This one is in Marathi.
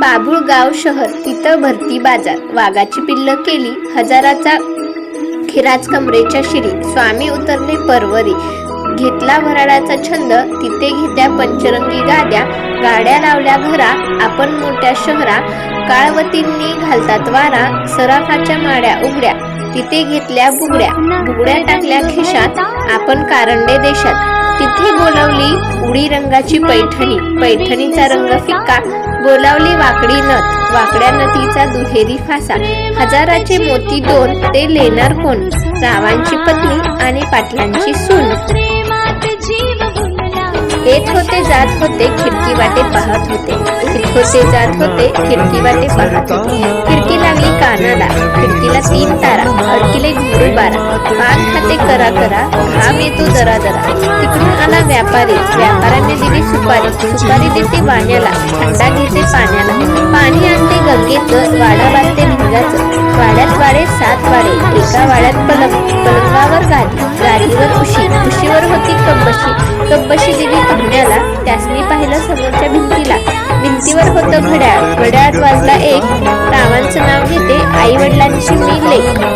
बाबुळगाव शहर तिथं भरती बाजार. वाघाची पिल्ल केली हजाराचा खिराज कमरेच्या शिरी. स्वामी उतरले परवरी. घेतला वराडाचा छंद तिथे घेत्या पंचरंगी गाद्या. गाड्या लावल्या घरा आपण मोठ्या शहरा. काळवतींनी घालतात वारा सराफाच्या माड्या उघड्या. तिथे घेतल्या बुगड्या. बुगड्या टाकल्या खिशात आपण कारंडे देशात. उडी उडी रंगाची पैठणी. पैठणीचा रंग फिक्का. बोलावली वाकडी नथ. वाकड्या नथीचा दुहेरी फासा. हजाराचे मोती दोन. ते लेणार कोण? रावांची पत्नी आणि पाटलांची सून. येत होते जात होते खिडकी वाटे पाहत होते. येत होते जात होते खिडकी वाटे पाहत होते. खिडकी लागली कानाला. खिडकीला तीन तारा. अडकिले बारा. पान खाते करा करा. घाम येतो जरा जरा. तिकडून आला व्यापारी. व्यापाऱ्याने दिली सुपारी. सुपारी देते वाण्याला. थंडा घेते पाण्याला. पाणी आणते गंगेचं वाडा बांधते भिंगाचं वाड्यात वाडे सात वाडे. एका वाड्यात पलंग. पलंगावर गादी. गादीवर उशी. उशीवर होती कब्बशी कब्बशी दिली पाहुण्याला त्यासनी पाहिलं समोरच्या भिंतीला. भिंतीवर होतं घड्याळ. घड्याळ वाजला एक. रावांचं नाव घेते. आई वडिलांची मी लेख